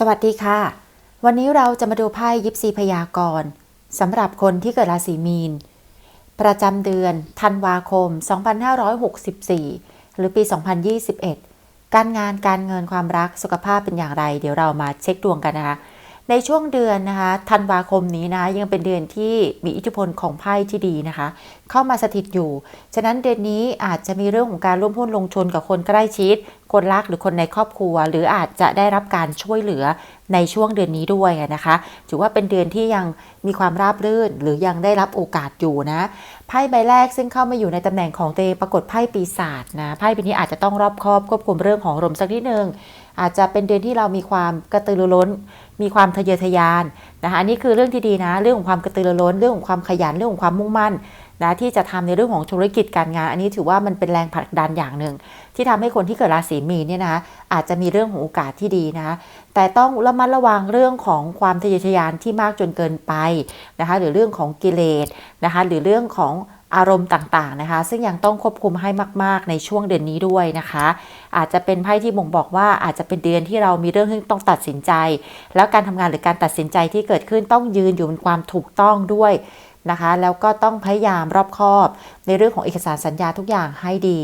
สวัสดีค่ะ วันนี้เราจะมาดูไพ่ยิปซีพยากรณ์สำหรับคนที่เกิดราศีมีน ประจำเดือนธันวาคม 2564 หรือปี 2021 การงานการเงินความรักสุขภาพเป็นอย่างไร เดี๋ยวเรามาเช็คดวงกันนะคะ ในช่วงเดือนนะคะธันวาคมนี้นะยังเป็นเดือนที่มีอิทธิพลของไพ่ที่ดีนะคะ เข้ามาสถิตอยู่ ฉะนั้นเดือนนี้อาจจะมีเรื่องของการร่วมหุ้นลงทุนกับคนใกล้ชิด คนรักหรือคนในครอบครัว หรืออาจจะได้รับการช่วยเหลือในช่วงเดือนนี้ด้วยนะคะ ถือว่าเป็นเดือนที่ยังมีความราบรื่น หรือยังได้รับโอกาสอยู่นะไพ่ใบแรกซึ่งเข้ามาอยู่ในตำแหน่งของเองปรากฏไพ่ปีศาจนะไพ่ใบนี้อาจจะต้องรอบคอบควบคุมเรื่องของอารมสักนิดนึง อาจจะเป็นเดือนที่เรามีความกระตือรือร้น มีความทะเยอทะยานนะคะอันนี้คือเรื่องที่ดีนะเรื่องของความกระตือรือร้น เรื่องของความขยันเรื่องของความมุ่งมั่นนะที่จะทำในเรื่องของธุรกิจการงาน อันนี้ถือว่ามันเป็นแรงผลักดันอย่างหนึ่ง ที่ทำให้คนที่เกิดราศีมีนเนี่ยนะอาจจะมีเรื่องของโอกาสที่ดีนะแต่ต้องระมัดระวังเรื่องของความทะเยอทะยานที่มากจนเกินไปนะคะหรือเรื่องของกิเลสนะคะหรือเรื่องของ อารมณ์ต่างๆนะคะ ซึ่งยังต้องควบคุมให้มาก ๆ ในช่วงเดือนนี้ด้วยนะคะ อาจจะเป็นไพ่ที่บ่งบอกว่าอาจจะเป็นเดือนที่เรามีเรื่องที่ต้องตัดสินใจ แล้วการทำงานหรือการตัดสินใจที่เกิดขึ้นต้องยืนอยู่บนความถูกต้องด้วยนะคะ แล้วก็ต้องพยายามรอบคอบ ในเรื่องของเอกสารสัญญาทุกอย่างให้ดี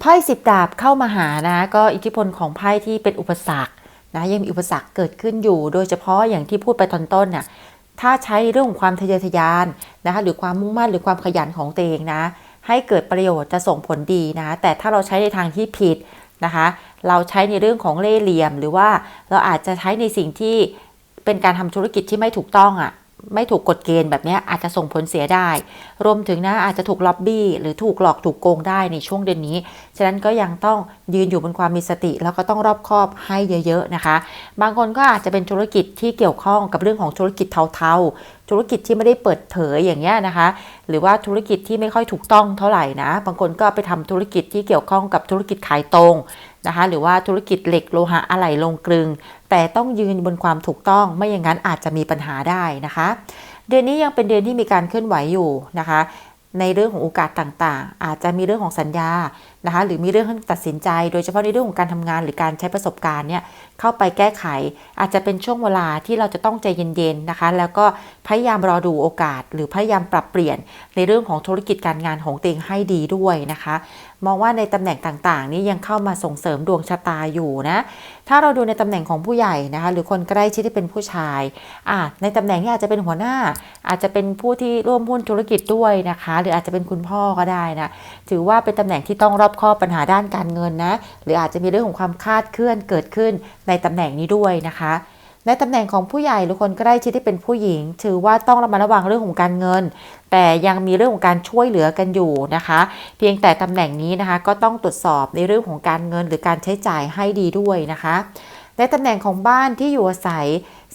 ไพ่สิบดาบเข้ามาหานะก็อิทธิพลของไพ่ที่เป็นอุปสรรคนะยังมีอุปสรรคเกิดขึ้นอยู่ โดยเฉพาะอย่างที่พูดไปตอนต้นน่ะ ถ้าใช้เรื่องของความทะเยอทะยานนะคะ หรือความมุ่งมั่นหรือความขยันของตัวเองนะ ให้เกิดประโยชน์จะส่งผลดีนะ แต่ถ้าเราใช้ในทางที่ผิดนะคะ เราใช้ในเรื่องของเล่ห์เหลี่ยม หรือว่าเราอาจจะใช้ในสิ่งที่เป็นการทำธุรกิจที่ไม่ถูกต้องอะ่ะ ไม่ถูกกฎเกณฑ์แบบนี้อาจจะส่งผลเสียได้ รวมถึงนะอาจจะถูกล็อบบี้ หรือถูกหลอกถูกโกงได้ในช่วงเดือนนี้ ฉะนั้นก็ยังต้องยืนอยู่บนความมีสติ แล้วก็ต้องรอบคอบให้เยอะๆนะคะ บางคนก็อาจจะเป็นธุรกิจที่เกี่ยวข้องกับเรื่องของธุรกิจเทาๆ ธุรกิจที่ไม่ได้เปิดเผยอย่างเงี้ยนะคะ หรือว่าธุรกิจที่ไม่ค่อยถูกต้องเท่าไหร่นะ บางคนก็ไปทำธุรกิจที่เกี่ยวข้องกับธุรกิจขายตรงนะคะ หรือว่าธุรกิจเหล็กโลหะอะไหล่ลงกลึง แต่ต้องยืนบนความถูกต้องไม่อย่างนั้นอาจจะมีปัญหาได้นะคะ เดือนนี้ยังเป็นเดือนที่มีการเคลื่อนไหวอยู่นะคะ ในเรื่องของโอกาสต่างๆ อาจจะมีเรื่องของสัญญา นะคะหรือมีเรื่องตัดสินใจ โดยเฉพาะในเรื่องของการทำงานหรือการใช้ประสบการณ์เนี่ยเข้าไปแก้ไข อาจจะเป็นช่วงเวลาที่เราจะต้องใจเย็นๆนะคะ แล้วก็พยายามรอดูโอกาส หรือพยายามปรับเปลี่ยนในเรื่องของธุรกิจการงานของตัวเองให้ดีด้วยนะคะ มองว่าในตำแหน่งต่างๆ นี้ยังเข้ามาส่งเสริมดวงชะตาอยู่นะถ้าเราดูในตำแหน่งของผู้ใหญ่นะคะ หรือคนใกล้ชิดที่เป็นผู้ชายอ่าในตำแหน่งนี้อาจจะเป็นหัวหน้า อาจจะเป็นผู้ที่ร่วมหุ้นธุรกิจด้วยนะคะ หรืออาจจะเป็นคุณพ่อก็ได้นะถือว่าเป็นตำแหน่งที่ต้องรอบคอบปัญหาด้านการเงินนะ หรืออาจจะมีเรื่องของความคาดเคลื่อนเกิดขึ้นในตำแหน่งนี้ด้วยนะคะในตำแหน่งของผู้ใหญ่หรือคนใกล้ชิดที่เป็นผู้หญิง ถือว่าต้องระมัดระวังเรื่องของการเงิน แต่ยังมีเรื่องของการช่วยเหลือกันอยู่นะคะ เพียงแต่ตำแหน่งนี้นะคะ ก็ต้องตรวจสอบในเรื่องของการเงินหรือการใช้จ่ายให้ดีด้วยนะคะ ในตำแหน่งของบ้านที่อยู่อาศัย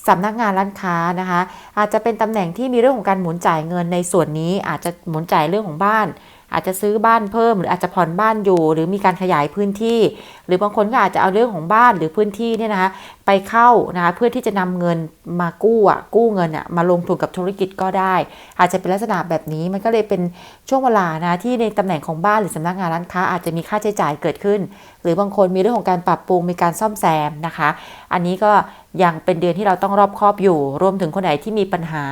สำนักงานร้านค้านะคะ อาจจะเป็นตำแหน่งที่มีเรื่องของการหมุนจ่ายเงินในส่วนนี้อาจจะหมุนจ่ายเรื่องของบ้าน อาจจะซื้อบ้านเพิ่มหรืออาจจะผ่อนบ้านอยู่ หรือมีการขยายพื้นที่ หรือบางคนก็อาจจะเอาเรื่องของบ้านหรือพื้นที่เนี่ยนะคะไปเข้านะคะเพื่อที่จะนำเงินมากู้อะกู้เงินอะมาลงทุนกับธุรกิจก็ได้ อาจจะเป็นลักษณะแบบนี้มันก็เลยเป็นช่วงเวลานะที่ในตำแหน่งของบ้านหรือสำนักงานร้านค้า อาจจะมีค่าใช้จ่ายเกิดขึ้น หรือบางคนมีเรื่องของการปรับปรุงมีการซ่อมแซมนะคะ อันนี้ก็ ยังเป็นเดือนที่เราต้องรอบคอบอยู่ รวมถึงคนไหนที่มีปัญหา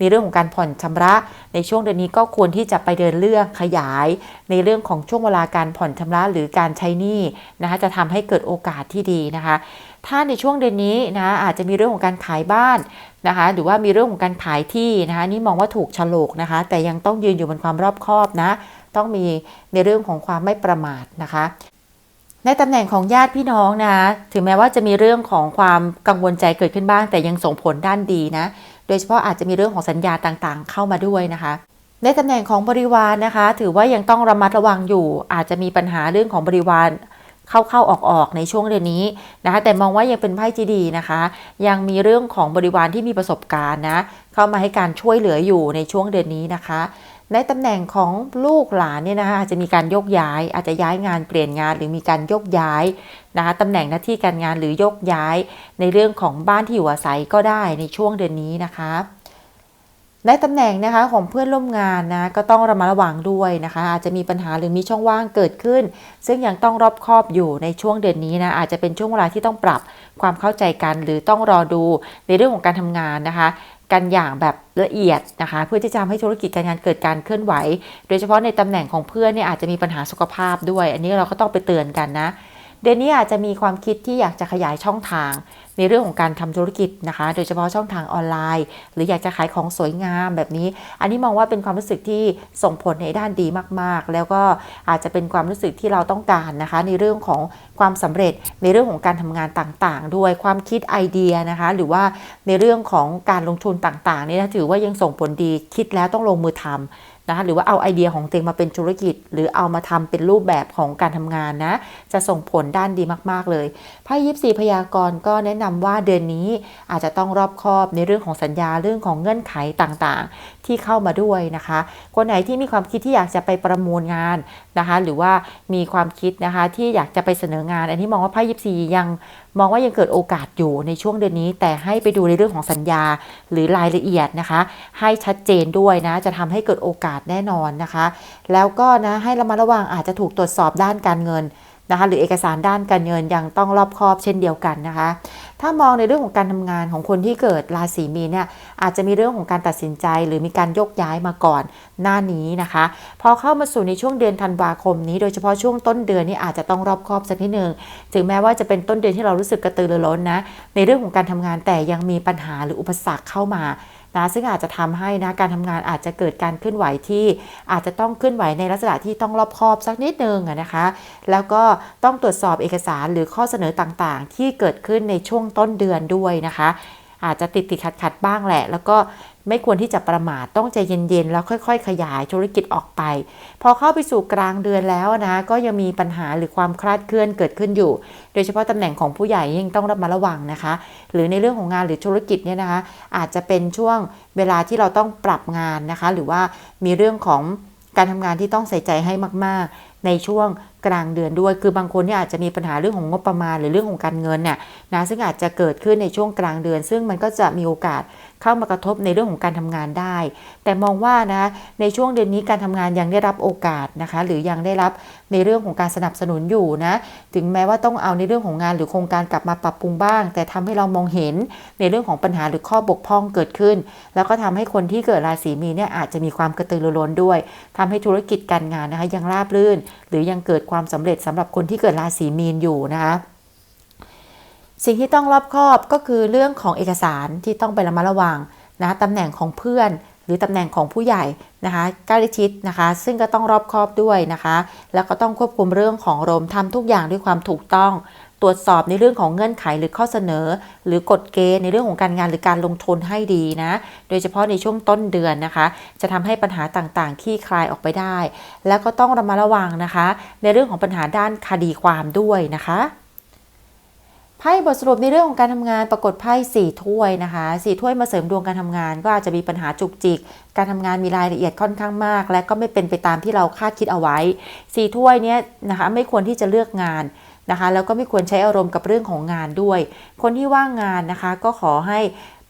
มีเรื่องของการผ่อนชำระ ในช่วงเดือนนี้ก็ควรที่จะไปเดินเรื่องขยาย ในเรื่องของช่วงเวลาการผ่อนชำระหรือการใช้หนี้นะคะจะทำให้เกิดโอกาสที่ดีนะคะ ถ้าในช่วงเดือนนี้นะอาจจะมีเรื่องของการขายบ้านนะคะหรือว่ามีเรื่องของการขายที่นะคะนี่มองว่าถูกฉลกนะคะ แต่ยังต้องยืนอยู่บนความรอบคอบนะ ต้องมีในเรื่องของความไม่ประมาทนะคะ ในตำแหน่งของญาติพี่น้องนะ ถึงแม้ว่าจะมีเรื่องของความกังวลใจเกิดขึ้นบ้าง แต่ยังส่งผลด้านดีนะ โดยเฉพาะอาจจะมีเรื่องของสัญญาต่างๆ เข้ามาด้วยนะคะในตำแหน่งของบริวารนะคะ ถือว่ายังต้องระมัดระวังอยู่ อาจจะมีปัญหาเรื่องของบริวารเข้าๆออกๆในช่วงเดือนนี้นะคะแต่มองว่ายังเป็นไพ่ที่ดีนะคะ ยังมีเรื่องของบริวารที่มีประสบการณ์นะเข้ามาให้การช่วยเหลืออยู่ในช่วงเดือนนี้นะคะ ในตำแหน่งของลูกหลานเนี่ยนะคะอาจจะมีการยกย้าย อาจจะย้ายงานเปลี่ยนงานหรือมีการยกย้ายนะคะตำแหน่งหน้าที่การงานหรือยกย้าย ในเรื่องของบ้านที่อยู่อาศัยก็ได้ในช่วงเดือนนี้นะคะในตำแหน่งนะคะของเพื่อนร่วมงานนะก็ต้องระมัดระวังด้วยนะคะ อาจจะมีปัญหาหรือมีช่องว่างเกิดขึ้น ซึ่งยังต้องรอบคอบอยู่ในช่วงเดือนนี้นะอาจจะเป็นช่วงเวลาที่ต้องปรับความเข้าใจกัน หรือต้องรอดูในเรื่องของการทำงานนะคะ กันอย่างแบบละเอียดนะคะ เพื่อที่จะทำให้ธุรกิจการงานเกิดการเคลื่อนไหว โดยเฉพาะในตำแหน่งของเพื่อนเนี่ยอาจจะมีปัญหาสุขภาพด้วย อันนี้เราก็ต้องไปเตือนกันนะ เดือนนี้อาจจะมีความคิดที่อยากจะขยายช่องทาง ในเรื่องของการทำธุรกิจนะคะ โดยเฉพาะช่องทางออนไลน์ หรืออยากจะขายของสวยงามแบบนี้ อันนี้มองว่าเป็นความรู้สึกที่ส่งผลในด้านดีมากๆ แล้วก็อาจจะเป็นความรู้สึกที่เราต้องการนะคะ ในเรื่องของความสำเร็จในเรื่องของการทำงานต่างๆ ด้วยความคิดไอเดียนะคะ หรือว่าในเรื่องของการลงทุนต่างๆนี่นะถือว่ายังส่งผลดีคิดแล้วต้องลงมือทำ นะคะหรือว่าเอาไอเดียของตัวเองมาเป็นธุรกิจ หรือเอามาทำเป็นรูปแบบของการทำงานนะ จะส่งผลด้านดีมาก ๆ เลยไพ่ยิปซีพยากรณ์ก็แนะนำว่าเดือนนี้อาจจะต้องรอบคอบในเรื่องของสัญญาเรื่องของเงื่อนไขต่างๆ ที่เข้ามาด้วยนะคะ คนไหนที่มีความคิดที่อยากจะไปประมูลงานนะคะ หรือว่ามีความคิดนะคะที่อยากจะไปเสนองาน อันนี้มองว่าไพ่ยิปซียังมองว่ายังเกิดโอกาสอยู่ในช่วงเดือนนี้ แต่ให้ไปดูในเรื่องของสัญญาหรือรายละเอียดนะคะ ให้ชัดเจนด้วยนะ จะทำให้เกิดโอกาสแน่นอนนะคะ แล้วก็นะให้ระมัดระวังอาจจะถูกตรวจสอบด้านการเงินนะคะ หรือเอกสารด้านการเงินยังต้องรอบคอบเช่นเดียวกันนะคะ ถ้ามองในเรื่องของการทำงานของคนที่เกิดราศีมีนเนี่ยอาจจะมีเรื่องของการตัดสินใจ หรือมีการยกย้ายมาก่อนหน้านี้นะคะ พอเข้ามาสู่ในช่วงเดือนธันวาคมนี้ โดยเฉพาะช่วงต้นเดือนนี่อาจจะต้องรอบคอบสักนิดหนึ่งถึงแม้ว่าจะเป็นต้นเดือนที่เรารู้สึกกระตือรือร้นนะในเรื่องของการทำงานแต่ยังมีปัญหาหรืออุปสรรคเข้ามา นะซึ่งอาจจะทำให้นะการทำงานอาจจะเกิดการเคลื่อนไหวที่อาจจะต้องเคลื่อนไหวในลักษณะที่ต้องรอบคอบสักนิดนึงนะคะ แล้วก็ต้องตรวจสอบเอกสารหรือข้อเสนอต่างๆ ที่เกิดขึ้นในช่วงต้นเดือนด้วยนะคะ อาจจะติดติดขัดขัดบ้างแหละ แล้วก็ ไม่ควรที่จะประมาทต้องใจเย็นๆ แล้วค่อยๆ ขยายธุรกิจออกไป พอเข้าไปสู่กลางเดือนแล้วนะ ก็ยังมีปัญหาหรือความคลาดเคลื่อนเกิดขึ้นอยู่ โดยเฉพาะตำแหน่งของผู้ใหญ่ยังต้องระมัดระวังนะคะ หรือในเรื่องของงานหรือธุรกิจเนี่ยนะคะ อาจจะเป็นช่วงเวลาที่เราต้องปรับงานนะคะ หรือว่ามีเรื่องของการทำงานที่ต้องใส่ใจให้มาก ๆ ในช่วงกลางเดือนด้วย คือบางคนเนี่ยอาจจะมีปัญหาเรื่องของงบประมาณหรือเรื่องของการเงินเนี่ยนะซึ่งอาจจะเกิดขึ้นในช่วงกลางเดือน ซึ่งมันก็จะมีโอกาส เข้ามากระทบในเรื่องของการทำงานได้ แต่มองว่านะในช่วงเดือนนี้การทำงานยังได้รับโอกาสนะคะ หรือยังได้รับในเรื่องของการสนับสนุนอยู่นะ ถึงแม้ว่าต้องเอาในเรื่องของงานหรือโครงการกลับมาปรับปรุงบ้าง แต่ทำให้เรามองเห็นในเรื่องของปัญหาหรือข้อบกพร่องเกิดขึ้น แล้วก็ทำให้คนที่เกิดราศีมีนเนี่ยอาจจะมีความกระตือรือร้นด้วยทำให้ธุรกิจการงานนะคะยังราบรื่น หรือยังเกิดความสำเร็จสำหรับคนที่เกิดราศีมีนอยู่นะคะ สิ่งที่ต้องรอบคอบก็คือเรื่องของเอกสารที่ต้องไประมัดระวังนะตำแหน่งของเพื่อน หรือตำแหน่งของผู้ใหญ่นะคะใกล้ชิดนะคะ ซึ่งก็ต้องรอบคอบด้วยนะคะ แล้วก็ต้องควบคุมเรื่องของรมทำทุกอย่างด้วยความถูกต้อง ตรวจสอบในเรื่องของเงื่อนไขหรือข้อเสนอ หรือกฎเกณฑ์ในเรื่องของการงานหรือการลงทุนให้ดีนะ โดยเฉพาะในช่วงต้นเดือนนะคะ จะทำให้ปัญหาต่างๆขี้คลายออกไปได้ แล้วก็ต้องระมัดระวังนะคะ ในเรื่องของปัญหาด้านคดีความด้วยนะคะ ไพ่บทสรุปในเรื่องของการทำงานปรากฏไพ่สี่ถ้วยนะคะสี่ถ้วยมาเสริมดวงการทำงาน ก็อาจจะมีปัญหาจุกจิก การทำงานมีรายละเอียดค่อนข้างมาก และก็ไม่เป็นไปตามที่เราคาดคิดเอาไว้สี่ถ้วยเนี้ยนะคะไม่ควรที่จะเลือกงานนะคะแล้วก็ไม่ควรใช้อารมณ์กับเรื่องของงานด้วย คนที่ว่างงานนะคะก็ขอให้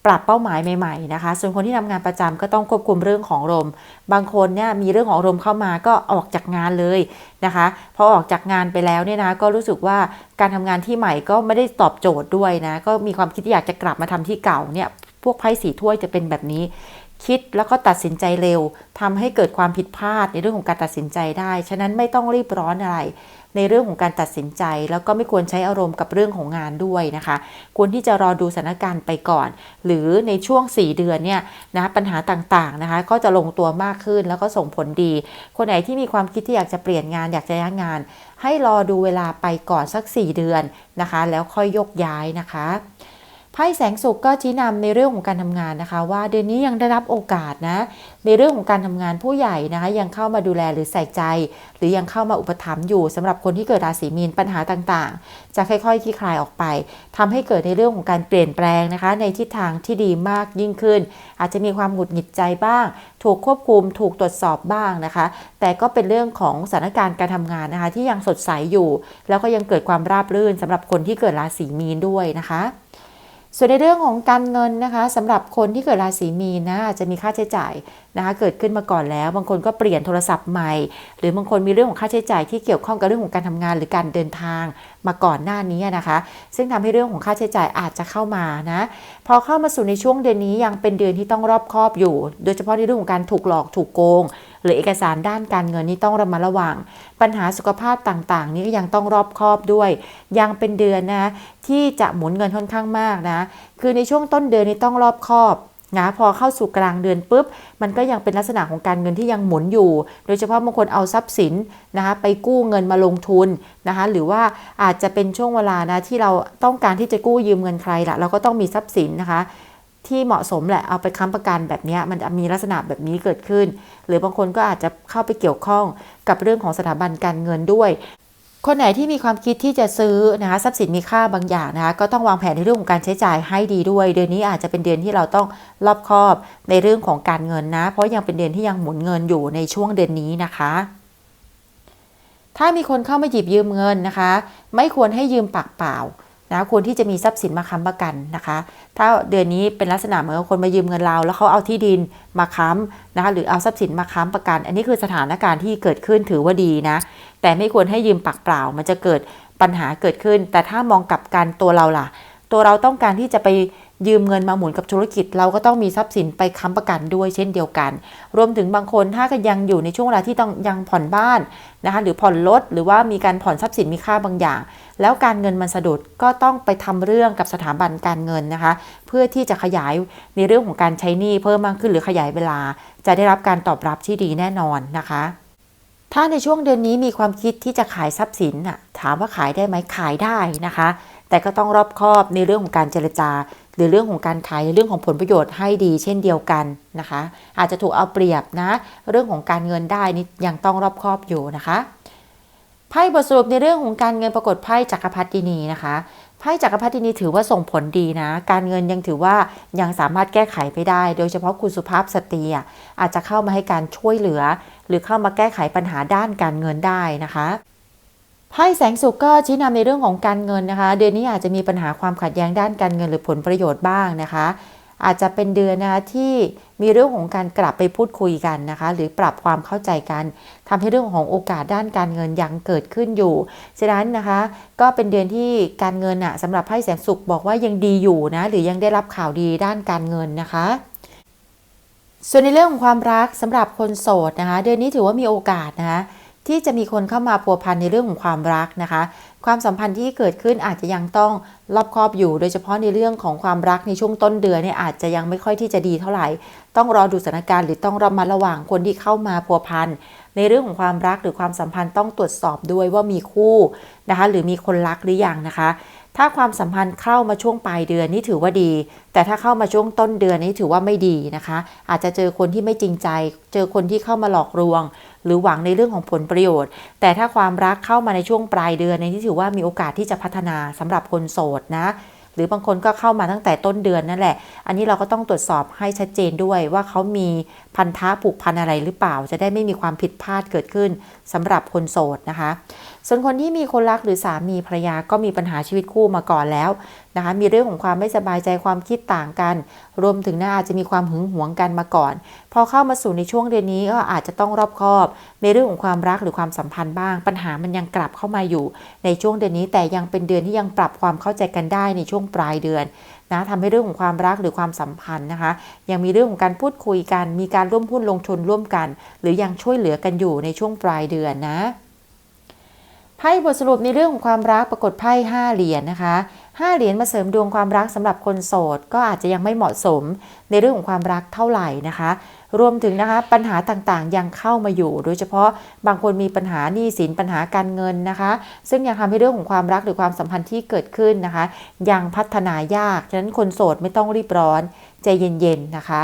ปรับเป้าหมายใหม่ๆนะคะ ส่วนคนที่ทำงานประจำก็ต้องควบคุมเรื่องของอารมณ์บางคนเนี่ยมีเรื่องของอารมณ์เข้ามาก็ออกจากงานเลยนะคะพอออกจากงานไปแล้วเนี่ยนะก็รู้สึกว่าการทำงานที่ใหม่ก็ไม่ได้ตอบโจทย์ด้วยนะก็มีความคิดที่อยากจะกลับมาทำที่เก่าเนี่ยพวกไพ่สีถ้วยจะเป็นแบบนี้ คิดแล้วก็ตัดสินใจเร็วทำให้เกิดความผิดพลาดในเรื่องของการตัดสินใจได้ ฉะนั้นไม่ต้องรีบร้อนอะไร ในเรื่องของการตัดสินใจ แล้วก็ไม่ควรใช้อารมณ์กับเรื่องของงานด้วยนะคะ ควรที่จะรอดูสถานการณ์ไปก่อน หรือในช่วง 4 เดือนเนี่ยนะปัญหาต่างๆนะคะ ก็จะลงตัวมากขึ้นแล้วก็ส่งผลดี คนไหนที่มีความคิดที่อยากจะเปลี่ยนงานอยากจะย้ายงาน ให้รอดูเวลาไปก่อนสัก 4 เดือนนะคะ แล้วค่อยยกย้ายนะคะ ไพ่แสงสุขก็ชี้นำในเรื่องของการทำงานนะคะ ว่าเดือนนี้ยังได้รับโอกาสนะ ในเรื่องของการทำงานผู้ใหญ่นะคะยังเข้ามาดูแลหรือใส่ใจ หรือยังเข้ามาอุปถัมภ์อยู่สำหรับคนที่เกิดราศีมีนปัญหาต่างๆ จะค่อยๆคลี่คลายออกไปทำให้เกิดในเรื่องของการเปลี่ยนแปลงนะคะ ในทิศทางที่ดีมากยิ่งขึ้น อาจจะมีความหงุดหงิดใจบ้าง ถูกควบคุมถูกตรวจสอบบ้างนะคะ แต่ก็เป็นเรื่องของสถานการณ์การทำงานนะคะ ที่ยังสดใสอยู่ แล้วก็ยังเกิดความราบรื่นสำหรับคนที่เกิดราศีมีนด้วยนะคะ ส่วนในเรื่องของการเงินนะคะสำหรับคนที่เกิดราศีมีนนะอาจจะมีค่าใช้จ่าย นะคะเกิดขึ้นมาก่อนแล้ว บางคนก็เปลี่ยนโทรศัพท์ใหม่ หรือบางคนมีเรื่องของค่าใช้จ่ายที่เกี่ยวข้องกับเรื่องของการทำงาน หรือการเดินทางมาก่อนหน้านี้นะคะ ซึ่งทำให้เรื่องของค่าใช้จ่ายอาจจะเข้ามานะพอเข้ามาสู่ในช่วงเดือนนี้ยังเป็นเดือนที่ต้องรอบคอบอยู่ โดยเฉพาะในเรื่องของการถูกหลอกถูกโกง หรือเอกสารด้านการเงินนี่ต้องระมัดระวัง ปัญหาสุขภาพต่างๆ นี่ก็ยังต้องรอบคอบด้วย ยังเป็นเดือนนะที่จะหมุนเงินค่อนข้างมากนะคือในช่วงต้นเดือนนี้ต้องรอบคอบ นะพอเข้าสู่กลางเดือนปุ๊บ มันก็ยังเป็นลักษณะของการเงินที่ยังหมุนอยู่ โดยเฉพาะบางคนเอาทรัพย์สินนะคะไปกู้เงินมาลงทุนนะคะหรือว่าอาจจะเป็นช่วงเวลานะที่เราต้องการที่จะกู้ยืมเงินใครละเราก็ต้องมีทรัพย์สินนะคะที่เหมาะสมแหละเอาไปค้ำประกันแบบนี้มันจะมีลักษณะแบบนี้เกิดขึ้น หรือบางคนก็อาจจะเข้าไปเกี่ยวข้องกับเรื่องของสถาบันการเงินด้วย คนไหนที่มีความคิดที่จะซื้อนะคะทรัพย์สินมีค่าบางอย่างนะคะก็ต้องวางแผนในเรื่องของการใช้จ่ายให้ดีด้วย เดือนนี้อาจจะเป็นเดือนที่เราต้องรอบคอบในเรื่องของการเงินนะ เพราะยังเป็นเดือนที่ยังหมุนเงินอยู่ในช่วงเดือนนี้นะคะ ถ้ามีคนเข้ามาหยิบยืมเงินนะคะ ไม่ควรให้ยืมปากเปล่า นะควรที่จะมีทรัพย์สินมาค้ำประกันนะคะ ถ้าเดือนนี้เป็นลักษณะเหมือนคนมายืมเงินเรา แล้วเขาเอาที่ดินมาค้ำนะคะหรือเอาทรัพย์สินมาค้ำประกัน อันนี้คือสถานการณ์ที่เกิดขึ้นถือว่าดีนะ แต่ไม่ควรให้ยืมปากเปล่า มันจะเกิดปัญหาเกิดขึ้น แต่ถ้ามองกลับกันตัวเราล่ะ ตัวเราต้องการที่จะไป ยืมเงินมาหมุนกับธุรกิจ เราก็ต้องมีทรัพย์สินไปค้ำประกันด้วยเช่นเดียวกัน รวมถึงบางคนถ้าก็ยังอยู่ในช่วงเวลาที่ต้องยังผ่อนบ้านนะคะหรือผ่อนรถหรือว่ามีการผ่อนทรัพย์สินมีค่าบางอย่าง แล้วการเงินมันสะดุดก็ต้องไปทำเรื่องกับสถาบันการเงินนะคะ เพื่อที่จะขยายในเรื่องของการใช้หนี้เพิ่มมากขึ้นหรือขยายเวลา จะได้รับการตอบรับที่ดีแน่นอนนะคะถ้าในช่วงเดือนนี้มีความคิดที่จะขายทรัพย์สินน่ะถามว่าขายได้ไหมขายได้นะคะ แต่ก็ต้องรอบคอบในเรื่องของการเจรจา หรือเรื่องของการขายเรื่องของผลประโยชน์ให้ดีเช่นเดียวกันนะคะ อาจจะถูกเอาเปรียบนะ เรื่องของการเงินได้นี่ยังต้องรอบคอบอยู่นะคะไพ่บทสรุปในเรื่องของการเงินปรากฏไพ่จักรพรรดินีนะคะไพ่จักรพรรดินีถือว่าส่งผลดีนะ การเงินยังถือว่ายังสามารถแก้ไขไปได้ โดยเฉพาะคุณสุภาพสตรีอะอาจจะเข้ามาให้การช่วยเหลือ หรือเข้ามาแก้ไขปัญหาด้านการเงินได้นะคะ ไพ่แสงสุขก็ชี้นำในเรื่องของการเงินนะคะ เดือนนี้อาจจะมีปัญหาความขัดแย้งด้านการเงินหรือผลประโยชน์บ้างนะคะ อาจจะเป็นเดือนนะคะที่มีเรื่องของการกลับไปพูดคุยกันนะคะ หรือปรับความเข้าใจกันทำให้เรื่องของโอกาสด้านการเงินยังเกิดขึ้นอยู่ฉะนั้นนะคะ ก็เป็นเดือนที่การเงินอะสำหรับไพ่แสงสุขบอกว่ายังดีอยู่นะหรือยังได้รับข่าวดีด้านการเงินนะคะส่วนในเรื่องของความรักสำหรับคนโสดนะคะ เดือนนี้ถือว่ามีโอกาสนะคะ ที่จะมีคนเข้ามาพัวพันในเรื่องของความรักนะคะ ความสัมพันธ์ที่เกิดขึ้นอาจจะยังต้องรอบคอบอยู่ โดยเฉพาะในเรื่องของความรักในช่วงต้นเดือนเนี่ยอาจจะยังไม่ค่อยที่จะดีเท่าไหร่ ต้องรอดูสถานการณ์หรือต้องระมัดระวังคนที่เข้ามาพัวพัน ในเรื่องของความรักหรือความสัมพันธ์ต้องตรวจสอบด้วยว่ามีคู่นะคะ หรือมีคนรักหรือยังนะคะ ถ้าความสัมพันธ์เข้ามาช่วงปลายเดือนนี่ถือว่าดี แต่ถ้าเข้ามาช่วงต้นเดือนนี่ถือว่าไม่ดีนะคะ อาจจะเจอคนที่ไม่จริงใจ เจอคนที่เข้ามาหลอกลวง หรือหวังในเรื่องของผลประโยชน์ แต่ถ้าความรักเข้ามาในช่วงปลายเดือนในที่ถือว่ามีโอกาสที่จะพัฒนาสำหรับคนโสดนะ รือบางคนก็เข้ามาตั้งแต่ต้นเดือนนั่นแหละ อันนี้เราก็ต้องตรวจสอบให้ชัดเจนด้วยว่าเขามีพันธะผูกพันอะไรหรือเปล่า จะได้ไม่มีความผิดพลาดเกิดขึ้นสำหรับคนโสดนะคะ ส่วนคนที่มีคนรักหรือสามีภรรยาก็มีปัญหาชีวิตคู่มาก่อนแล้ว นะคะมีเรื่องของความไม่สบายใจความคิดต่างกัน รวมถึงน่าอาจจะมีความหึงหวงกันมาก่อน พอเข้ามาสู่ในช่วงเดือนนี้ก็อาจจะต้องรอบคอบ ในเรื่องของความรักหรือความสัมพันธ์บ้าง ปัญหามันยังกลับเข้ามาอยู่ ในช่วงเดือนนี้แต่ยังเป็นเดือนที่ยังปรับความเข้าใจกันได้ในช่วงปลายเดือนนะทำให้เรื่องของความรักหรือความสัมพันธ์นะคะ ยังมีเรื่องของการพูดคุยกัน มีการร่วมหุ้นลงทุนร่วมกัน หรือยังช่วยเหลือกันอยู่ในช่วงปลายเดือนนะไพ่บทสรุปในเรื่องของความรักปรากฏไพ่ห้าเหรียญนะคะ ห้าเหรียญมาเสริมดวงความรักสำหรับคนโสด ก็อาจจะยังไม่เหมาะสมในเรื่องของความรักเท่าไหร่นะคะ รวมถึงนะคะปัญหาต่างๆยังเข้ามาอยู่ โดยเฉพาะบางคนมีปัญหาหนี้สินปัญหาการเงินนะคะ ซึ่งยังทำให้เรื่องของความรักหรือความสัมพันธ์ที่เกิดขึ้นนะคะ ยังพัฒนายาก ฉะนั้นคนโสดไม่ต้องรีบร้อนใจเย็นๆนะคะ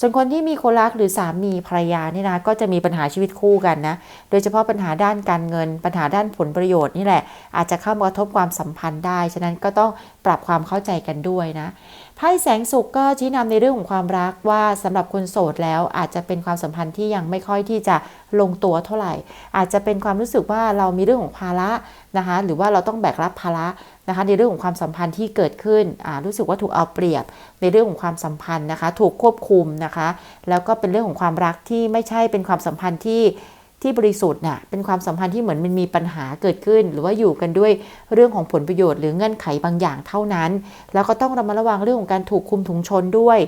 ส่วนคนที่มีคนรักหรือสามีภรรยานี่นะก็จะมีปัญหาชีวิตคู่กันนะ โดยเฉพาะปัญหาด้านการเงิน ปัญหาด้านผลประโยชน์นี่แหละ อาจจะเข้ามากระทบความสัมพันธ์ได้ ฉะนั้นก็ต้องปรับความเข้าใจกันด้วยนะ ไพ่แสงสุขก็ชี้นำในเรื่องของความรักว่าสำหรับคนโสดแล้วอาจจะเป็นความสัมพันธ์ที่ยังไม่ค่อยที่จะลงตัวเท่าไหร่ อาจจะเป็นความรู้สึกว่าเรามีเรื่องของภาระนะคะหรือว่าเราต้องแบกรับภาระนะคะในเรื่องของความสัมพันธ์ที่เกิดขึ้นรู้สึกว่าถูกเอาเปรียบในเรื่องของความสัมพันธ์นะคะ ถูกควบคุมนะคะ แล้วก็เป็นเรื่องของความรักที่ไม่ใช่เป็นความสัมพันธ์ที่ ที่บริสุทธิ์น่ะเป็นความสัมพันธ์ที่เหมือนมันมีปัญหาเกิดขึ้น หรือว่าอยู่กันด้วยเรื่องของผลประโยชน์หรือเงื่อนไขบางอย่างเท่านั้น แล้วก็ต้องระมัดระวังเรื่องของการถูกคุมถุงชนด้วย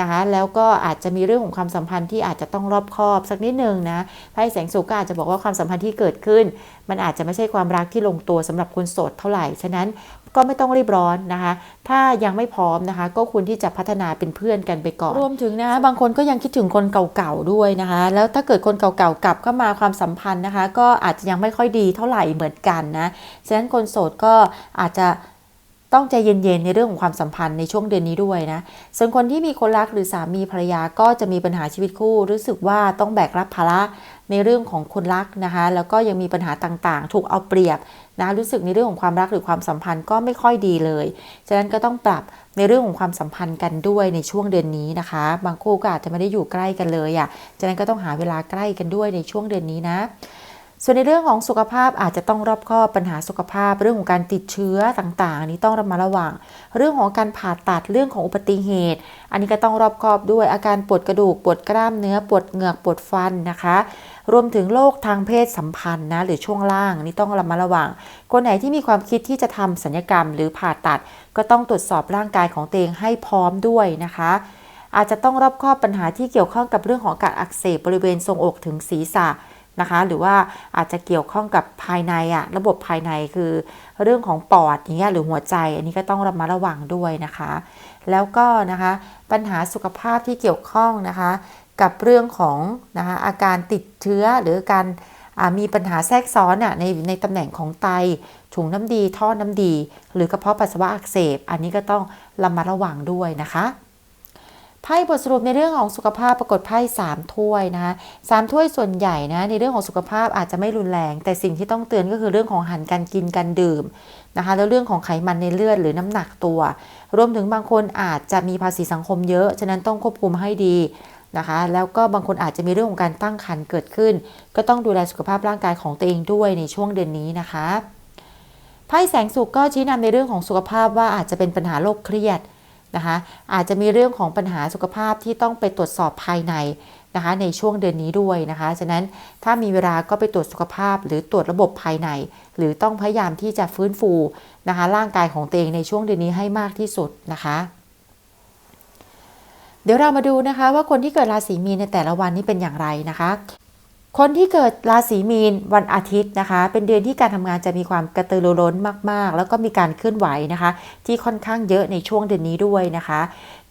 นะคะแล้วก็อาจจะมีเรื่องของความสัมพันธ์ที่อาจจะต้องรอบคอบสักนิดนึงนะไพ่แสงสุก็อาจจะบอกว่าความสัมพันธ์ที่เกิดขึ้น มันอาจจะไม่ใช่ความรักที่ลงตัวสำหรับคนโสดเท่าไหร่ฉะนั้น ก็ไม่ต้องรีบร้อนนะคะ ถ้ายังไม่พร้อมนะคะ ก็ควรที่จะพัฒนาเป็นเพื่อนกันไปก่อน รวมถึงนะคะบางคนก็ยังคิดถึงคนเก่าๆด้วยนะคะ แล้วถ้าเกิดคนเก่าๆกลับเข้ามาความสัมพันธ์นะคะ ก็อาจจะยังไม่ค่อยดีเท่าไหร่เหมือนกันนะฉะนั้นคนโสดก็อาจจะ ต้องใจเย็นๆในเรื่องของความสัมพันธ์ในช่วงเดือนนี้ด้วยนะ ส่วนคนที่มีคนรักหรือสามีภรรยาก็จะมีปัญหาชีวิตคู่ รู้สึกว่าต้องแบกรับภาระในเรื่องของคนรักนะคะ แล้วก็ยังมีปัญหาต่างๆ ถูกเอาเปรียบนะ รู้สึกในเรื่องของความรักหรือความสัมพันธ์ก็ไม่ค่อยดีเลย ฉะนั้นก็ต้องปรับในเรื่องของความสัมพันธ์กันด้วยในช่วงเดือนนี้นะคะ บางคู่ก็อาจจะไม่ได้อยู่ใกล้กันเลยอะ่ะ ฉะนั้นก็ต้องหาเวลาใกล้กันด้วยในช่วงเดือนนี้นะ ส่วนในเรื่องของสุขภาพอาจจะต้องรอบคอบปัญหาสุขภาพ เรื่องของการติดเชื้อต่างๆ อันนี้ต้องระมัดระวัง เรื่องของการผ่าตัดเรื่องของอุบัติเหตุ อันนี้ก็ต้องรอบคอบด้วยอาการปวดกระดูกปวดกล้ามเนื้อปวดเหงือกปวดฟันนะคะ รวมถึงโรคทางเพศสัมพันธ์นะหรือช่วงล่างนี่ต้องระมัดระวัง คนไหนที่มีความคิดที่จะทำสัญญกรรมหรือผ่าตัด ก็ต้องตรวจสอบร่างกายของตัวเองให้พร้อมด้วยนะคะอาจจะต้องรอบคอบปัญหาที่เกี่ยวข้องกับเรื่องของการอักเสบบริเวณทรงอกถึงศีรษะ นะคะ หรือว่าอาจจะเกี่ยวข้องกับภายในอะระบบภายในคือเรื่องของปอดอย่างเงี้ยหรือหัวใจ อันนี้ก็ต้องระมัดระวังด้วยนะคะ แล้วก็นะคะปัญหาสุขภาพที่เกี่ยวข้องนะคะ กับเรื่องของนะคะอาการติดเชื้อหรือการมีปัญหาแทรกซ้อนในในตำแหน่งของไตถุงน้ำดี ท่อน้ำดี หรือกระเพาะปัสสาวะอักเสบ อันนี้ก็ต้องระมัดระวังด้วยนะคะ ไพ่บทสรุปในเรื่องของสุขภาพปรากฏไพ่สามถ้วยนะคะสามถ้วยส่วนใหญ่นะในเรื่องของสุขภาพอาจจะไม่รุนแรง แต่สิ่งที่ต้องเตือนก็คือเรื่องของหันการกินการดื่มนะคะแล้วเรื่องของไขมันในเลือดหรือน้ำหนักตัว รวมถึงบางคนอาจจะมีภาษีสังคมเยอะ ฉะนั้นต้องควบคุมให้ดีนะคะแล้วก็บางคนอาจจะมีเรื่องของการตั้งครรภ์เกิดขึ้น ก็ต้องดูแลสุขภาพร่างกายของตัวเองด้วยในช่วงเดือนนี้นะคะไพ่แสงสุขก็ชี้นำในเรื่องของสุขภาพว่าอาจจะเป็นปัญหาโรคเครียด นะคะอาจจะมีเรื่องของปัญหาสุขภาพที่ต้องไปตรวจสอบภายในนะคะในช่วงเดือนนี้ด้วยนะคะ ฉะนั้นถ้ามีเวลาก็ไปตรวจสุขภาพ หรือตรวจระบบภายใน หรือต้องพยายามที่จะฟื้นฟูนะคะร่างกายของตัวเองในช่วงเดือนนี้ให้มากที่สุดนะคะ เดี๋ยวเรามาดูนะคะว่าคนที่เกิดราศีมีนในแต่ละวันนี้เป็นอย่างไรนะคะ คนที่เกิดราศีมีนวันอาทิตย์นะคะ เป็นเดือนที่การทำงานจะมีความกระตือรือร้นมาก ๆ แล้วก็มีการเคลื่อนไหวนะคะ ที่ค่อนข้างเยอะในช่วงเดือนนี้ด้วยนะคะ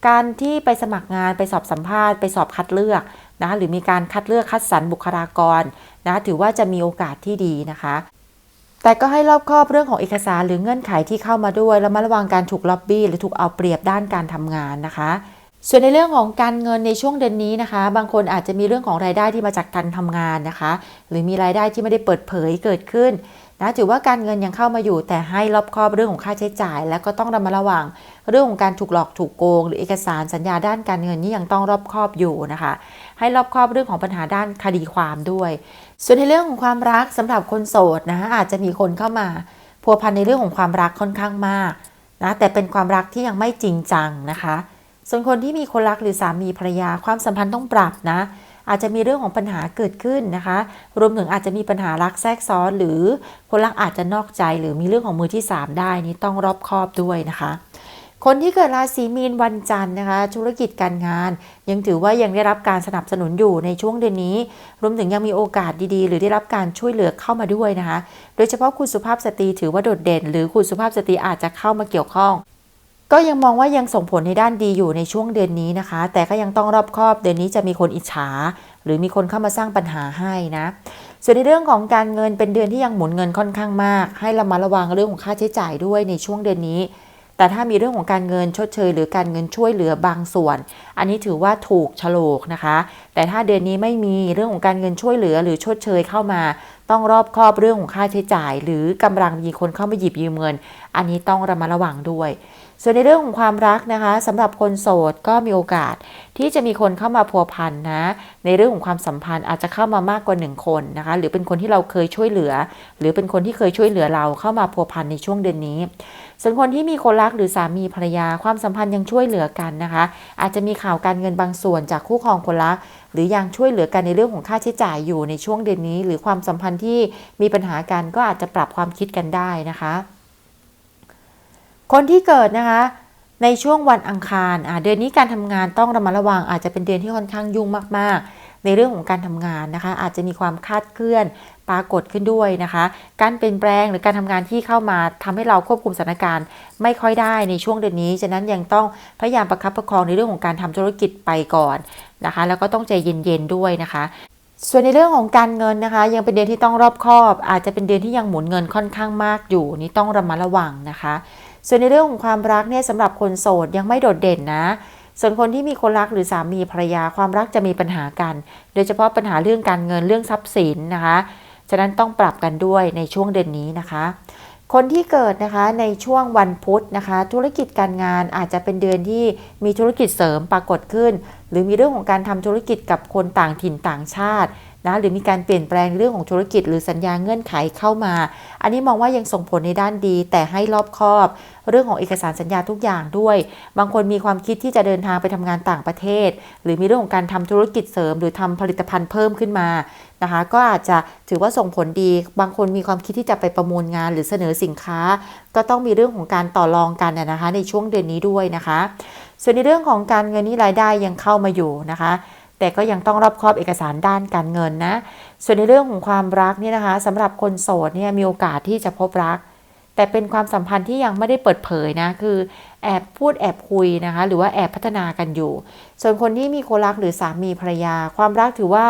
การที่ไปสมัครงานไปสอบสัมภาษณ์ไปสอบคัดเลือกนะคะหรือมีการคัดเลือกคัดสรรบุคลากรนะถือว่าจะมีโอกาสที่ดีนะคะ แต่ก็ให้รอบคอบเรื่องของเอกสารหรือเงื่อนไขที่เข้ามาด้วย แล้วมาระวังการถูกล็อบบี้หรือถูกเอาเปรียบด้านการทำงานนะคะ ส่วนในเรื่องของการเงินในช่วงเดือนนี้นะคะ บางคนอาจจะมีเรื่องของรายได้ที่มาจากการทำงานนะคะ หรือมีรายได้ที่ไม่ได้เปิดเผยเกิดขึ้นนะถือว่าการเงินยังเข้ามาอยู่ แต่ให้รอบคอบเรื่องของค่าใช้จ่าย แล้วก็ต้องระมัดระวัง เรื่องของการถูกหลอกถูกโกง หรือเอกสารสัญญาด้านการเงินนี่ยังต้องรอบคอบอยู่นะคะ ให้รอบคอบเรื่องของปัญหาด้านคดีความด้วย ส่วนในเรื่องของความรักสำหรับคนโสดนะอาจจะมีคนเข้ามาพัวพันในเรื่องของความรักค่อนข้างมากนะแต่เป็นความรักที่ยังไม่จริงจังนะคะ ส่วนคนที่มีคนรักหรือสามีภรรยาความสัมพันธ์ต้องปรับนะ อาจจะมีเรื่องของปัญหาเกิดขึ้นนะคะ รวมถึงอาจจะมีปัญหารักแทรกซ้อน หรือคนรักอาจจะนอกใจ หรือมีเรื่องของมือที่ 3 ได้นี่ต้องรอบคอบด้วยนะคะ คนที่เกิดราศีมีนวันจันทร์นะคะ ธุรกิจการงาน ยังถือว่ายังได้รับการสนับสนุนอยู่ในช่วงเดือนนี้ รวมถึงยังมีโอกาสดีๆ หรือได้รับการช่วยเหลือเข้ามาด้วยนะคะ โดยเฉพาะคุณสุภาพสตรีถือว่าโดดเด่น หรือคุณสุภาพสตรีอาจจะเข้ามาเกี่ยวข้อง ก็ยังมองว่ายังส่งผลในด้านดีอยู่ในช่วงเดือนนี้นะคะ แต่ก็ยังต้องรอบคอบเดือนนี้จะมีคนอิจฉา หรือมีคนเข้ามาสร้างปัญหาให้นะ ส่วนในเรื่องของการเงินเป็นเดือนที่ยังหมุนเงินค่อนข้างมาก ให้เรามาระวังเรื่องของค่าใช้จ่ายด้วยในช่วงเดือนนี้ แต่ถ้ามีเรื่องของการเงินชดเชย หรือการเงินช่วยเหลือบางส่วน อันนี้ถือว่าถูกฉลกนะคะ แต่ถ้าเดือนนี้ไม่มีเรื่องของการเงินช่วยเหลือหรือชดเชยเข้ามา ต้องรอบคอบเรื่องของค่าใช้จ่าย หรือกำลังมีคนเข้ามาหยิบยืมเงิน อันนี้ต้องระมัดระวังด้วย ส่วนในเรื่องของความรักนะคะสำหรับคนโสดก็มีโอกาสที่จะมีคนเข้ามาพัวพันนะ ในเรื่องของความสัมพันธ์อาจจะเข้ามามากกว่าหนึ่งคนนะคะ หรือเป็นคนที่เราเคยช่วยเหลือ หรือเป็นคนที่เคยช่วยเหลือเราเข้ามาพัวพันในช่วงเดือนนี้ ส่วนคนที่มีคนรักหรือสามีภรรยาความสัมพันธ์ยังช่วยเหลือกันนะคะ อาจจะมีข่าวการเงินบางส่วนจากคู่ครองคนรัก หรือยังช่วยเหลือกันในเรื่องของค่าใช้จ่ายอยู่ในช่วงเดือนนี้ หรือความสัมพันธ์ที่มีปัญหากันก็อาจจะปรับความคิดกันได้นะคะ คนที่เกิดนะคะ ในช่วงวันอังคารเดือนนี้การทำงานต้องระมัดระวัง อาจจะเป็นเดือนที่ค่อนข้างยุ่งมากๆ ในเรื่องของการทำงานนะคะ อาจจะมีความคาดเคลื่อนปรากฏขึ้นด้วยนะคะ การเปลี่ยนแปลงหรือการทำงานที่เข้ามาทำให้เราควบคุมสถานการณ์ ไม่ค่อยได้ในช่วงเดือนนี้ ฉะนั้นยังต้องพยายามประคับประคองในเรื่องของการทำธุรกิจไปก่อนนะคะ แล้วก็ต้องใจเย็นๆด้วยนะคะ ส่วนในเรื่องของการเงินนะคะ ยังเป็นเดือนที่ต้องรอบคอบ อาจจะเป็นเดือนที่ยังหมุนเงินค่อนข้างมากอยู่นี่ต้องระมัดระวังนะคะ ส่วนในเรื่องของความรักเนี่ยสำหรับคนโสดยังไม่โดดเด่นนะ ส่วนคนที่มีคนรักหรือสามีภรรยาความรักจะมีปัญหากัน โดยเฉพาะปัญหาเรื่องการเงินเรื่องทรัพย์สินนะคะฉะนั้นต้องปรับกันด้วยในช่วงเดือนนี้นะคะ คนที่เกิดนะคะในช่วงวันพุธนะคะ ธุรกิจการงานอาจจะเป็นเดือนที่มีธุรกิจเสริมปรากฏขึ้น หรือมีเรื่องของการทำธุรกิจกับคนต่างถิ่นต่างชาตินะหรือมีการเปลี่ยนแปลงเรื่องของธุรกิจ หรือสัญญาเงื่อนไขเข้ามา อันนี้มองว่ายังส่งผลในด้านดี แต่ให้รอบคอบ เรื่องของเอกสารสัญญาทุกอย่างด้วย บางคนมีความคิดที่จะเดินทางไปทำงานต่างประเทศ หรือมีเรื่องของการทำธุรกิจเสริม หรือทำผลิตภัณฑ์เพิ่มขึ้นมานะคะก็อาจจะถือว่าส่งผลดี บางคนมีความคิดที่จะไปประมูลงาน หรือเสนอสินค้า ก็ต้องมีเรื่องของการต่อรองกันนะคะ ในช่วงเดือนนี้ด้วยนะคะ ส่วนในเรื่องของการเงินนี่รายได้ยังเข้ามาอยู่นะคะ แต่ก็ยังต้องรอบคอบเอกสารด้านการเงินนะ ส่วนในเรื่องของความรักเนี่ยนะคะสำหรับคนโสดเนี่ยมีโอกาสที่จะพบรัก แต่เป็นความสัมพันธ์ที่ยังไม่ได้เปิดเผยนะคือ แอบพูดแอบคุยนะคะ หรือว่าแอบพัฒนากันอยู่ ส่วนคนที่มีคนรักหรือสามีภรรยา ความรักถือว่า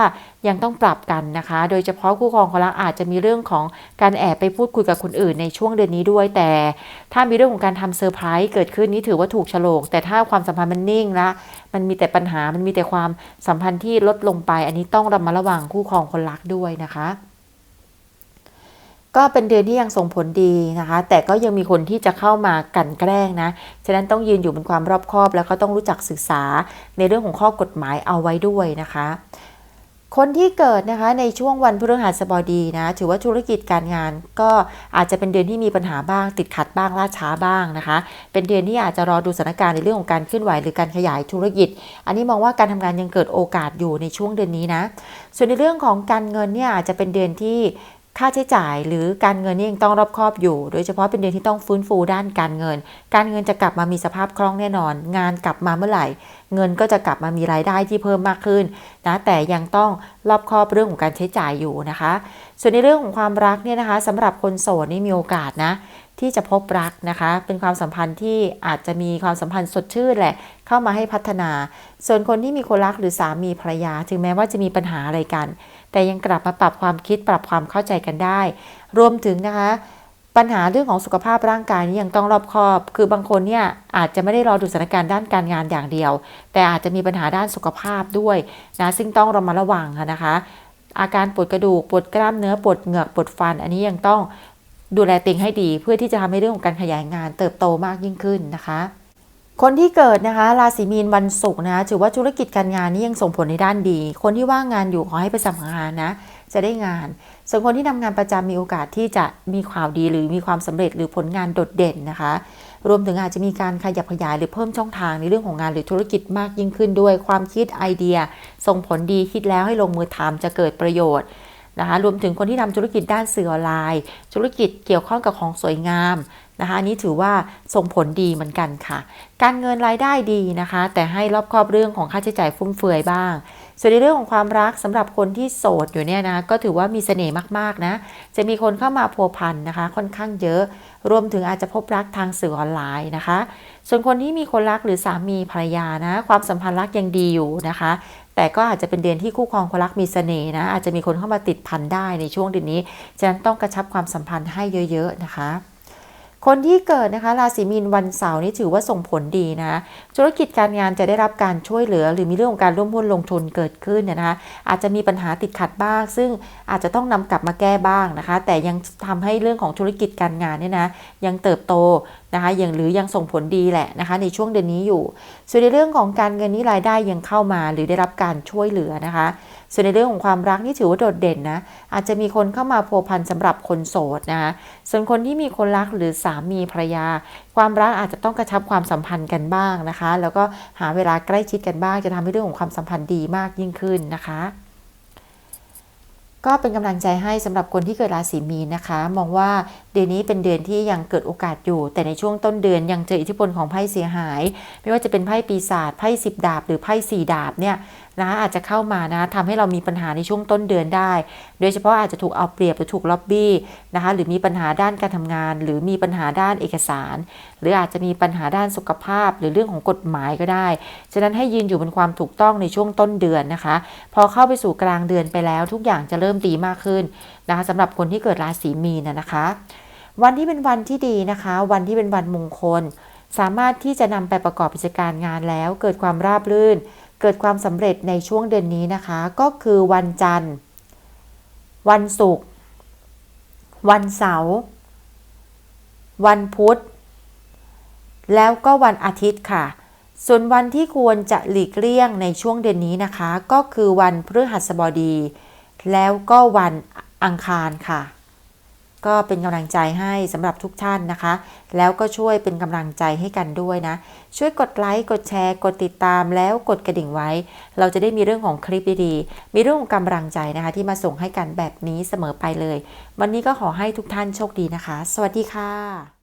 ยังต้องปรับกันนะคะ โดยเฉพาะคู่ครองคนรักอาจจะมีเรื่องของการแอบไปพูดคุยกับคนอื่นในช่วงเดือนนี้ด้วย แต่ถ้ามีเรื่องของการทำเซอร์ไพรส์เกิดขึ้นนี้ถือว่าถูกฉลกแต่ถ้าความสัมพันธ์มันนิ่งละมันมีแต่ปัญหามันมีแต่ความสัมพันธ์ที่ลดลงไป อันนี้ต้องระมัดระวังคู่ครองคนรักด้วยนะคะ ก็เป็นเดือนที่ยังส่งผลดีนะคะ แต่ก็ยังมีคนที่จะเข้ามากันแกล้งนะ ฉะนั้นต้องยืนอยู่บนความรอบคอบ แล้วก็ต้องรู้จักศึกษาในเรื่องของข้อกฎหมายเอาไว้ด้วยนะคะ คนที่เกิดนะคะในช่วงวันพฤหัสบดีนะ ถือว่าธุรกิจการงาน ก็อาจจะเป็นเดือนที่มีปัญหาบ้าง ติดขัดบ้างล่าช้าบ้างนะคะ เป็นเดือนที่อาจจะรอดูสถานการณ์ในเรื่องของการเคลื่อนไหวหรือการขยายธุรกิจ อันนี้มองว่าการทำงานยังเกิดโอกาสอยู่ในช่วงเดือนนี้นะ ส่วนในเรื่องของการเงินเนี่ยอาจจะเป็นเดือนที่ ค่าใช้จ่ายหรือการเงินนี่ยังต้องรอบคอบอยู่ โดยเฉพาะเป็นเดือนที่ต้องฟื้นฟูด้านการเงิน การเงินจะกลับมามีสภาพคล่องแน่นอน งานกลับมาเมื่อไหร่ เงินก็จะกลับมามีรายได้ที่เพิ่มมากขึ้นนะแต่ยังต้องรอบคอบเรื่องของการใช้จ่ายอยู่นะคะ ส่วนในเรื่องของความรักเนี่ยนะคะสำหรับคนโสดนี่มีโอกาสนะที่จะพบรักนะคะ เป็นความสัมพันธ์ที่อาจจะมีความสัมพันธ์สดชื่นแหละ เข้ามาให้พัฒนา ส่วนคนที่มีคนรักหรือสามีภรรยา ถึงแม้ว่าจะมีปัญหาอะไรกัน แต่ยังกลับมาปรับความคิดปรับความเข้าใจกันได้ รวมถึงนะคะปัญหาเรื่องของสุขภาพร่างกายนี้ยังต้องรอบคอบ คือบางคนเนี่ยอาจจะไม่ได้รอดูสถานการณ์ด้านการงานอย่างเดียว แต่อาจจะมีปัญหาด้านสุขภาพด้วยนะซึ่งต้องระมัดระวังนะคะ อาการปวดกระดูกปวดกล้ามเนื้อปวดเหงือกปวดฟัน อันนี้ยังต้องดูแลติงให้ดี เพื่อที่จะทำให้เรื่องของการขยายงานเติบโตมากยิ่งขึ้นนะคะ คนที่เกิดนะคะราศีมีนวันศุกร์นะถือว่าธุรกิจการงานนี้ยังส่งผลในด้านดี คนที่ว่างงานอยู่ขอให้ไปสมัครงานนะ จะได้งาน ส่วนคนที่ทำงานประจำมีโอกาสที่จะมีข่าวดีหรือมีความสำเร็จหรือผลงานโดดเด่นนะคะ รวมถึงอาจจะมีการขยับขยายหรือเพิ่มช่องทางในเรื่องของงานหรือธุรกิจมากยิ่งขึ้นด้วย ความคิดไอเดีย ส่งผลดีคิดแล้วให้ลงมือทำจะเกิดประโยชน์นะคะรวมถึงคนที่ทำธุรกิจด้านสื่อออนไลน์ ธุรกิจเกี่ยวข้องกับของสวยงาม นะคะอันนี้ถือว่าส่งผลดีเหมือนกันค่ะ การเงินรายได้ดีนะคะ แต่ให้รอบครอบเรื่องของค่าใช้จ่ายฟุ่มเฟือยบ้าง ส่วนในเรื่องของความรักสำหรับคนที่โสดอยู่เนี่ยนะก็ถือว่ามีเสน่ห์มากๆนะจะมีคนเข้ามาพัวพันนะคะ ค่อนข้างเยอะ รวมถึงอาจจะพบรักทางสื่อออนไลน์นะคะ ส่วนคนที่มีคนรักหรือสามีภรรยานะ ความสัมพันธ์รักยังดีอยู่นะคะ แต่ก็อาจจะเป็นเดือนที่คู่ครองคนรักมีเสน่ห์นะอาจจะมีคนเข้ามาติดพันได้ในช่วงเดือนนี้ฉะนั้นต้องกระชับความสัมพันธ์ให้เยอะ ๆ นะคะ คนที่เกิดนะคะราศีมีนวันเสาร์นี้ถือว่าส่งผลดีนะ ธุรกิจการงานจะได้รับการช่วยเหลือ หรือมีเรื่องของการร่วมหุ้นลงทุนเกิดขึ้นนะคะอาจจะมีปัญหาติดขัดบ้าง ซึ่งอาจจะต้องนำกลับมาแก้บ้างนะคะ แต่ยังทำให้เรื่องของธุรกิจการงานเนี่ยนะยังเติบโตนะคะยังหรือยังส่งผลดีแหละนะคะ ในช่วงเดือนนี้อยู่ ส่วนในเรื่องของการเงินนี่รายได้ยังเข้ามา หรือได้รับการช่วยเหลือนะคะ ส่วนในเรื่องของความรักนี่ถือว่าโดดเด่นนะ อาจจะมีคนเข้ามาพัวพันสำหรับคนโสดนะคะส่วนคนที่มีคนรักหรือสามีภรรยา ความรักอาจจะต้องกระชับความสัมพันธ์กันบ้างนะคะ แล้วก็หาเวลาใกล้ชิดกันบ้าง จะทำให้เรื่องของความสัมพันธ์ดีมากยิ่งขึ้นนะคะก็เป็นกำลังใจให้สำหรับคนที่เกิดราศีมีนนะคะ มองว่าเดือนนี้เป็นเดือนที่ยังเกิดโอกาสอยู่ แต่ในช่วงต้นเดือนยังเจออิทธิพลของไพ่เสียหาย ไม่ว่าจะเป็นไพ่ปีศาจไพ่สิบดาบหรือไพ่สี่ดาบเนี่ย นะอาจจะเข้ามานะทำให้เรามีปัญหาในช่วงต้นเดือนได้ โดยเฉพาะอาจจะถูกเอาเปรียบหรือถูกล็อบบี้นะคะหรือมีปัญหาด้านการทำงาน หรือมีปัญหาด้านเอกสาร หรืออาจจะมีปัญหาด้านสุขภาพ หรือเรื่องของกฎหมายก็ได้ ฉะนั้นให้ยืนอยู่บนความถูกต้องในช่วงต้นเดือนนะคะ พอเข้าไปสู่กลางเดือนไปแล้ว ทุกอย่างจะเริ่มดีมากขึ้นนะคะสำหรับคนที่เกิดราศีมีนนะนะคะวันที่เป็นวันที่ดีนะคะ วันที่เป็นวันมงคล สามารถที่จะนำไปประกอบกิจการงานแล้ว เกิดความราบรื่น เกิดความสำเร็จในช่วงเดือนนี้นะคะ ก็คือวันจันทร์ วันศุกร์วันเสาร์วันพุธ แล้วก็วันอาทิตย์ค่ะ ส่วนวันที่ควรจะหลีกเลี่ยงในช่วงเดือนนี้นะคะ ก็คือวันพฤหัสบดี แล้วก็วันอังคารค่ะ ก็เป็นกำลังใจให้สำหรับทุกท่านนะคะ แล้วก็ช่วยเป็นกำลังใจให้กันด้วยนะ ช่วยกดไลค์ กดแชร์ กดติดตามแล้วกดกระดิ่งไว้ เราจะได้มีเรื่องของคลิปดีๆ มีเรื่องของกำลังใจนะคะ ที่มาส่งให้กันแบบนี้เสมอไปเลย วันนี้ก็ขอให้ทุกท่านโชคดีนะคะ สวัสดีค่ะ